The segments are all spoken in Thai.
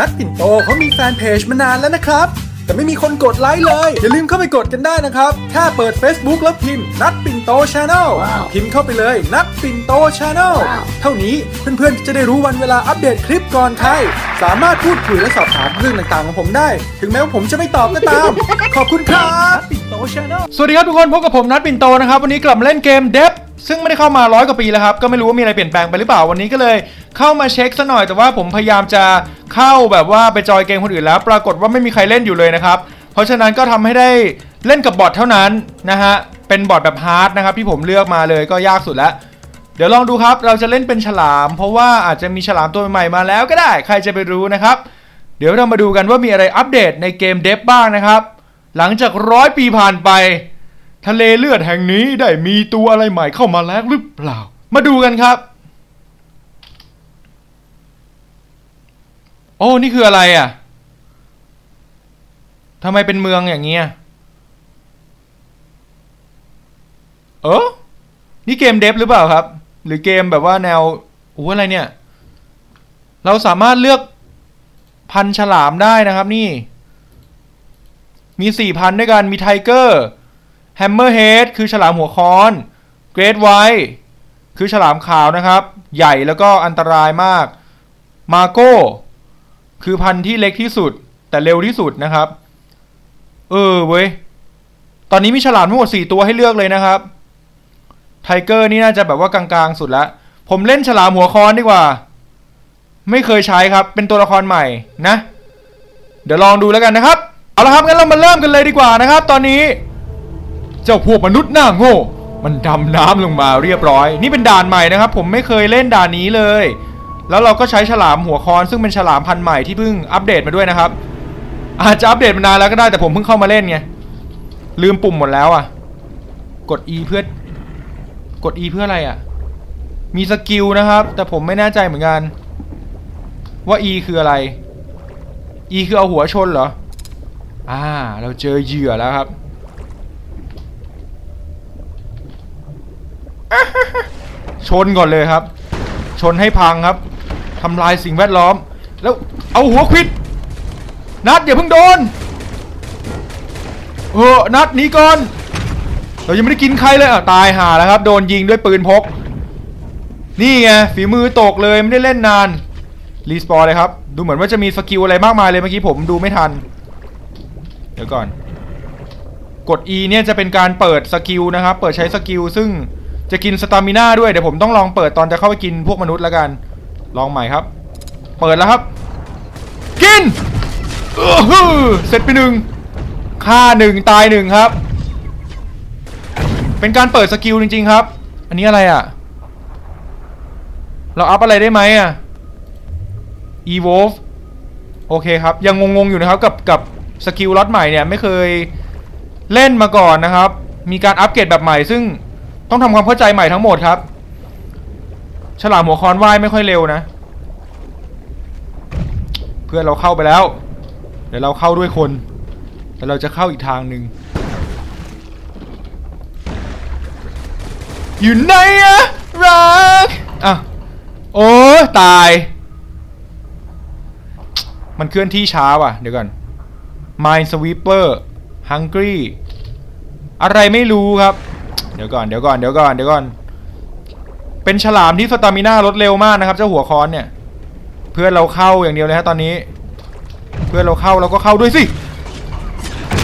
นัดปิ่นโตเขามีแฟนเพจมานานแล้วนะครับ แต่ไม่มีคนกดไลค์เลย อย่าลืมเข้าไปกดกันได้นะครับ แค่เปิด Facebook แล้วพิมพ์ นัดปิ่นโตชาแนลพิมพ์เข้าไปเลย นัดปิ่นโตชาแนลเท่านี้เพื่อนๆ จะได้รู้วันเวลาอัปเดตคลิปก่อนใคร สามารถพูดคุยและสอบถามเรื่องต่างๆของผมได้ ถึงแม้ว่าผมจะไม่ตอบก็ตาม ขอบคุณครับ ปิ่นโตชาแนลสวัสดีครับทุกคนพบกับผมนัทปิ่นโตนะครับ วันนี้กลับมาเล่นเกมเดฟ ซึ่งไม่ได้เข้ามาร้อยกว่าปีแล้วครับ ก็ไม่รู้ว่ามีอะไรเปลี่ยนแปลงไปหรือเปล่าวันนี้ก็เลย เข้ามาเช็คซะหน่อยแต่ว่าผมพยายามจะเข้าแบบว่าไปจอยเกมคนอื่นแล้ว ปรากฏว่าไม่มีใครเล่นอยู่เลยนะครับ เพราะฉะนั้นก็ทำให้ได้เล่นกับบอทเท่านั้นนะฮะเป็นบอทแบบฮาร์ดนะครับที่ผมเลือกมาเลยก็ยากสุดแล้วเดี๋ยวลองดูครับ เราจะเล่นเป็นฉลาม เพราะว่าอาจจะมีฉลามตัวใหม่มาแล้วก็ได้ ใครจะไปรู้นะครับ เดี๋ยวเรามาดูกันว่ามีอะไรอัปเดตในเกมเดฟบ้างนะครับ หลังจากร้อยปีผ่านไป ทะเลเลือดแห่งนี้ได้มีตัวอะไรใหม่เข้ามาแล้วหรือเปล่า มาดูกันครับ โอ้นี่คืออะไรอะทำไมเป็นเมืองอย่างเงี้ย เออนี่เกมเดฟหรือเปล่าครับ หรือเกมแบบว่าแนวโอ้อะไรเนี่ย เราสามารถเลือกพันฉลามได้นะครับนี่ มีสี่พันด้วยกัน มีไทเกอร์ แฮมเมอร์เฮดคือฉลามหัวค้อนเกรดไวคือฉลามขาวนะครับ ใหญ่แล้วก็อันตรายมากมาโก้คือพันธุ์ที่เล็กที่สุด แต่เร็วที่สุดนะครับ เออเว้ย ตอนนี้มีฉลามทั้งหมด4ตัวให้เลือกเลยนะครับ ไทเกอร์นี่น่าจะแบบว่ากลางๆ สุดละ ผมเล่นฉลามหัวค้อนดีกว่า ไม่เคยใช้ครับ เป็นตัวละครใหม่นะ เดี๋ยวลองดูแล้วกันนะครับ เอาละครับงั้นเรามาเริ่มกันเลยดีกว่านะครับ ตอนนี้ เจ้าพวกมนุษย์หน้าโง่ มันดำน้ำลงมาเรียบร้อย นี่เป็นด่านใหม่นะครับ ผมไม่เคยเล่นด่านนี้เลย แล้วเราก็ใช้ฉลามหัวคอน ซึ่งเป็นฉลามพันธุ์ใหม่ที่เพิ่งอัปเดตมาด้วยนะครับ อาจจะอัปเดตมานานแล้วก็ได้แต่ผมเพิ่งเข้ามาเล่นไงลืมปุ่มหมดแล้วอะ กด E เพื่อกด E เพื่ออะไรอะ มีสกิลนะครับ แต่ผมไม่แน่ใจเหมือนกัน ว่า E คืออะไร E คือเอาหัวชนเหรอ อ่า เราเจอเหยื่อแล้วครับ ช นก่อนเลยครับ ชนให้พังครับทำลายสิ่งแวดล้อม แล้วเอาหัวควิด นัดอย่าเพิ่งโดนเออนัดหนีก่อน เรายังไม่ได้กินใครเลยอะตายห่าแล้วครับ โดนยิงด้วยปืนพก นี่ไงฝีมือตกเลยไม่ได้เล่นนานรีสปอร์เลยครับ ดูเหมือนว่าจะมีสกิลอะไรมากมายเลยเมื่อกี้ผมดูไม่ทัน เดี๋ยวก่อน กด E เนี่ยจะเป็นการเปิดสกิลนะครับ เปิดใช้สกิลซึ่ง จะกินสตามิน่าด้วยเดี๋ยวผมต้องลองเปิดตอนจะเข้าไปกินพวกมนุษย์แล้วกัน ลองใหม่ครับ เปิดแล้วครับ กินเออฮือเสร็จไปหนึ่งฆ่าหนึ่งตายหนึ่งครับ เป็นการเปิดสกิลจริง ๆ ครับ อันนี้อะไรอะ่ะ เราอัพอะไรได้ไหมอะ evolve โอเคครับ ยังงงๆอยู่นะครับกับกับสกิลล็อตใหม่เนี่ยไม่เคยเล่นมาก่อนนะครับ มีการอัปเกรดแบบใหม่ซึ่ง ต้องทำความเข้าใจใหม่ทั้งหมดครับ ฉลามหัวคอนว่ายไม่ค่อยเร็วนะ เพื่อนเราเข้าไปแล้ว เดี๋ยวเราเข้าด้วยคน แต่เราจะเข้าอีกทางหนึ่งอยู่ไหนอะรักอะโอ้ตาย มันเคลื่อนที่ช้าว่ะ เดี๋ยวก่อน Mind Sweeper Hungry อะไรไม่รู้ครับ เดี๋ยวก่อนเดี๋ยวก่อนเดี๋ยวก่อนเดี๋ยวก่อน เป็นฉลามที่สตามิน่าลดเร็วมากนะครับ เจ้าหัวคอนเนี่ย เพื่อนเราเข้าอย่างเดียวเลยฮะตอนนี้ เพื่อนเราเข้าเราก็เข้าด้วยสิ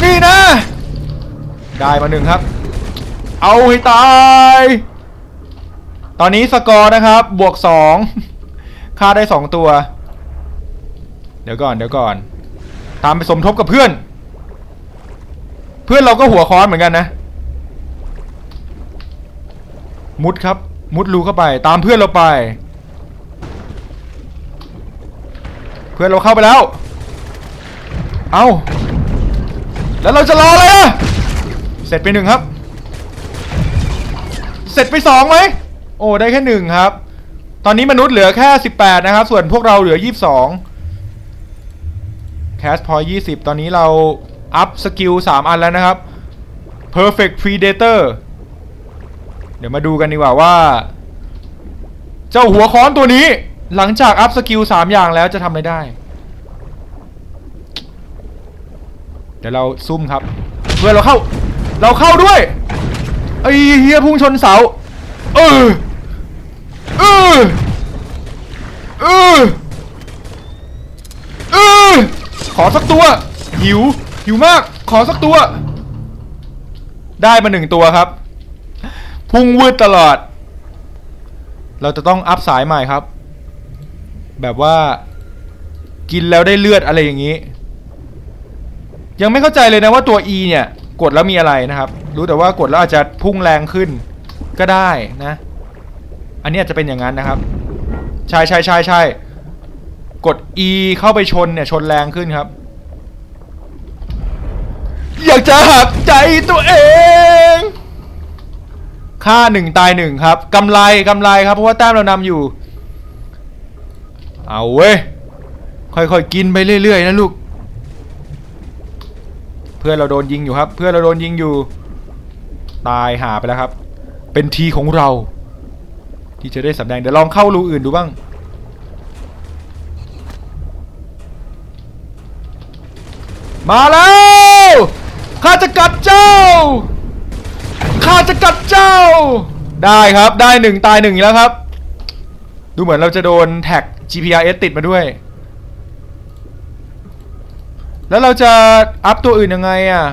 นี่นะ ได้มาหนึ่งครับ เอาให้ตาย ตอนนี้สกอร์นะครับ บวกสองฆ่าได้สองตัว เดี๋ยวก่อนเดี๋ยวก่อน ตามไปสมทบกับเพื่อน เพื่อนเราก็หัวค้อนเหมือนกันนะ มุดครับ มุดรูเข้าไป ตามเพื่อนเราไป เพื่อนเราเข้าไปแล้ว เอาแล้วเราจะรออะไรอะเสร็จไปหนึ่งครับ เสร็จไปสองไหมโอ้ได้แค่หนึ่งครับ ตอนนี้มนุษย์เหลือแค่ 18 นะครับ ส่วนพวกเราเหลือ 22แคสพอ20 ตอนนี้เราอัพสกิล3อันแล้วนะครับ Perfect Predator เดี๋ยวมาดูกันดีกว่าว่า เจ้าหัวค้อนตัวนี้ หลังจากอัพสกิล3อย่างแล้วจะทำอะไรได้ เดี๋ยวเราซุ่มครับเพื่อเราเข้า เราเข้าด้วยไอ้เฮียพุ่งชนเสา เออเออเออเออขอสักตัว หิว หิวมาก ขอสักตัว ได้มาหนึ่งตัวครับ พุ่งวืดตลอด เราจะต้องอัพสายใหม่ครับ แบบว่ากินแล้วได้เลือดอะไรอย่างนี้ ยังไม่เข้าใจเลยนะว่าตัว E เนี่ย กดแล้วมีอะไรนะครับ รู้แต่ว่ากดแล้วอาจจะพุ่งแรงขึ้นก็ได้นะ อันนี้อาจจะเป็นอย่างนั้นนะครับ ใช่ใช่ใช่ใช่กด E เข้าไปชนเนี่ยชนแรงขึ้นครับ อยากจะหักใจตัวเอง ค่าหนึ่งตายหนึ่งครับกำไรกำไรครับเพราะว่าแต้มเรานำอยู่ เอาเว้ยค่อยๆกินไปเรื่อยๆนะลูก เพื่อนเราโดนยิงอยู่ครับ เพื่อนเราโดนยิงอยู่ ตายหาไปแล้วครับ เป็นทีของเรา ที่จะได้สำแดงเดี๋ยวลองเข้ารูอื่นดูบ้างมาแล้วข้าจะกัดเจ้า ข้าจะกัด เจ้า ได้ครับได้หนึ่งตายหนึ่งแล้วครับ ดูเหมือนเราจะโดนแท็ก GPRS ติดมาด้วย แล้วเราจะอัพตัวอื่นยังไงอะ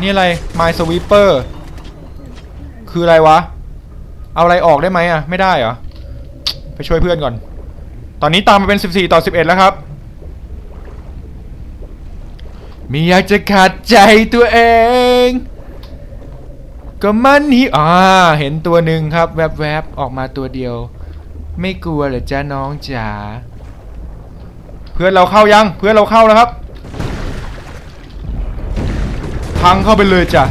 นี่อะไร My Sweeper คืออะไรวะ เอาอะไรออกได้ไหมอะ ไม่ได้เหรอ ไปช่วยเพื่อนก่อน ตอนนี้ตามมาเป็น 14 ต่อ 11 แล้วครับมีอยากจะขัดใจตัวเอง ก็มันนี่อ่าเห็นตัวหนึ่งครับ แวบๆออกมาตัวเดียว ไม่กลัวเหรอจ้าน้องจ๋าเพื่อนเราเข้ายังเพื่อนเราเข้าแล้วครับ พังเข้าไปเลยจ้ะ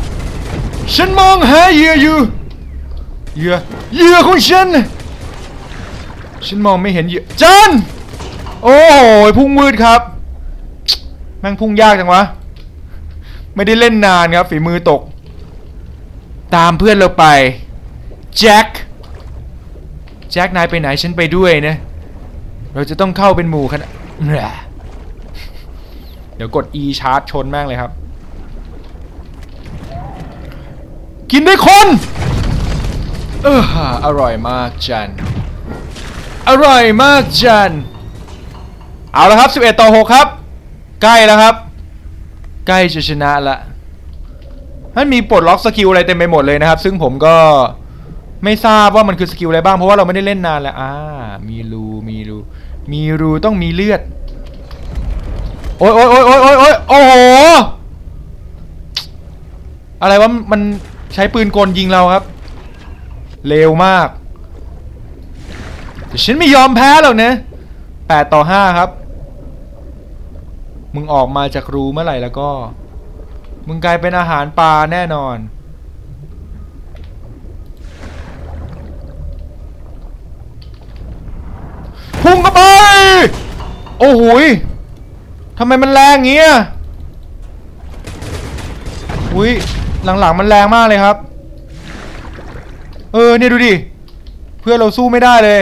ฉันมองหาเหยื่ออยู่เหยื่อเหยื่อของฉันฉันมองไม่เห็นเหยื่อจันโอ้โหพุ่งมืดครับแม่งพุ่งยากจังวะไม่ได้เล่นนานครับฝีมือตก ตามเพื่อนเราไปแจ็คแจ็คนายไปไหนฉันไปด้วยนะ เราจะต้องเข้าเป็นหมู่คณะเดี๋ยวกด E ชาร์จชนแม่งเลยครับ กินได้คน เอออร่อยมากจัน อร่อยมากจัน เอาละครับ 11 ต่อ 6 ครับ ใกล้แล้วครับ ใกล้จะชนะละ มันมีปลดล็อกสกิลอะไรเต็มไปหมดเลยนะครับ ซึ่งผมก็ไม่ทราบว่ามันคือสกิลอะไรบ้างเพราะว่าเราไม่ได้เล่นนานแล้วอ่ามีรูมีรูมีรูต้องมีเลือด โอ้ยโอ้ยโอ้ยโอ้ยโอ้ยโอ้ยโอ้โหอะไรวะมันใช้ปืนกลยิงเราครับ เร็วมากแต่ฉันไม่ยอมแพ้หรอกนะ8ต่อ5ครับ มึงออกมาจากรูเมื่อไหร่แล้วก็ มึงกลายเป็นอาหารปลาแน่นอน พุ่งเข้าไป โอ้โหยทำไมมันแรงเงี้อะอุ้ยหลังๆมันแรงมากเลยครับ เออเนี่ยดูดิ เพื่อนเราสู้ไม่ได้เลย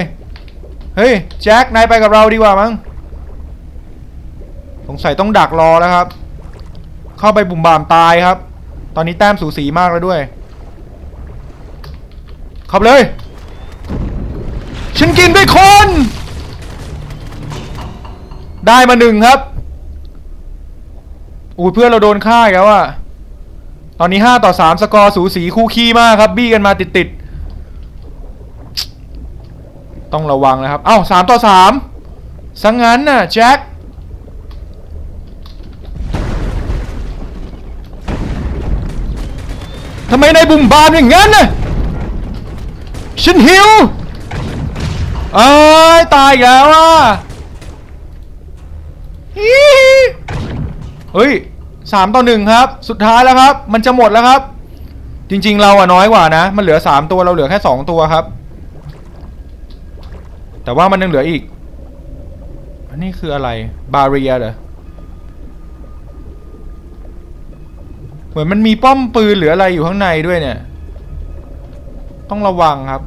เฮ้ย แจ็คนายไปกับเราดีกว่ามั้งสงสัยต้องดักรอแล้วครับ เข้าไปบุ่มบามตายครับ ตอนนี้แต้มสูสีมากแล้วด้วยเข้าไปเลย ฉันกินด้วยคน ได้มาหนึ่งครับอุ้เพื่อนเราโดนฆ่าแล้วอะตอนนี้ห้าต่อสามสกอร์สูสีคู่ขี้มากครับ บี้กันมาติดติดต้องระวังนะครับ เอ้าสามต่อสามสังงั้นน่ะแจ็ค ทำไมนายบุ่มบามอย่างนั้นน่ะฉันหิวเอ้ยตายอีกแล้วอะเฮ้ยสามต่อหนึ่งครับ สุดท้ายแล้วครับ มันจะหมดแล้วครับ จริง ๆ เราอะน้อยกว่านะ มันเหลือสามตัวเราเหลือแค่สองตัวครับ แต่ว่ามันยังเหลืออีก อันนี้คืออะไร บาเรียเหรอ เหมือนมันมีป้อมปืนหรืออะไรอยู่ข้างในด้วยเนี่ย ต้องระวังครับ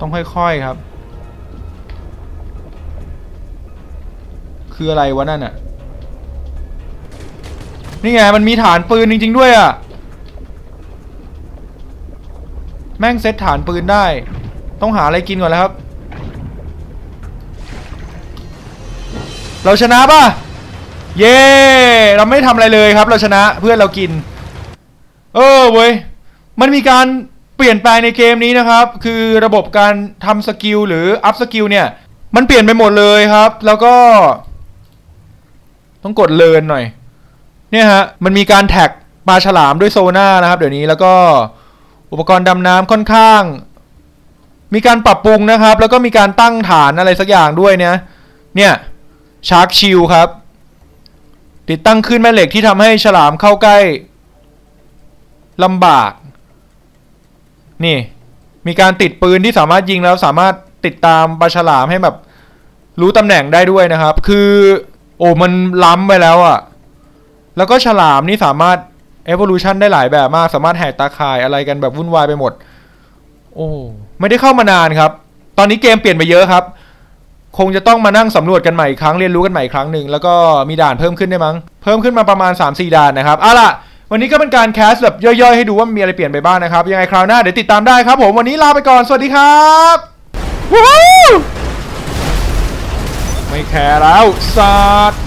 ต้องค่อยๆครับ คืออะไรวะนั่นอะนี่ไงมันมีฐานปืนจริง ๆ ด้วยอะแม่งเซตฐานปืนได้ ต้องหาอะไรกินก่อนแล้วครับ เราชนะป่ะ เย้เราไม่ทำอะไรเลยครับ เราชนะเพื่อนเรากิน เออเว้ย มันมีการเปลี่ยนแปลงในเกมนี้นะครับ คือระบบการทำสกิลหรืออัพสกิลเนี่ย มันเปลี่ยนไปหมดเลยครับ แล้วก็ ต้องกดเลินหน่อย เนี่ยฮะ มันมีการแท็กปลาฉลามด้วยโซน่านะครับ เดี๋ยวนี้แล้วก็อุปกรณ์ดำน้ำค่อนข้าง มีการปรับปรุงนะครับ แล้วก็มีการตั้งฐานอะไรสักอย่างด้วยเนี่ย เนี่ยชาร์กชิลครับ ติดตั้งขึ้นแม่เหล็กที่ทำให้ฉลามเข้าใกล้ลำบาก นี่ มีการติดปืนที่สามารถยิงแล้วสามารถติดตามปลาฉลามให้แบบรู้ตำแหน่งได้ด้วยนะครับ คือ โอ้มันล้ำไปแล้วอะแล้วก็ฉลามนี่สามารถ evolution ได้หลายแบบมาก สามารถแหกตาข่ายอะไรกันแบบวุ่นวายไปหมด โอ้ ไม่ได้เข้ามานานครับ ตอนนี้เกมเปลี่ยนไปเยอะครับ คงจะต้องมานั่งสำรวจกันใหม่อีกครั้งเรียนรู้กันใหม่อีกครั้งหนึ่งแล้วก็มีด่านเพิ่มขึ้นได้วยมั้งเพิ่มขึ้นมาประมาณ 3-4 ด่านนะครับเอาล่ะวันนี้ก็เป็นการแคสแบบย่อยๆ ให้ดูว่ามีอะไรเปลี่ยนไปบ้างนะครับ ยังไงคราวหน้าเดี๋ยวติดตามได้ครับผม วันนี้ลาไปก่อน สวัสดีครับวู้ฮู้ไม่แคร์แล้วสัตว์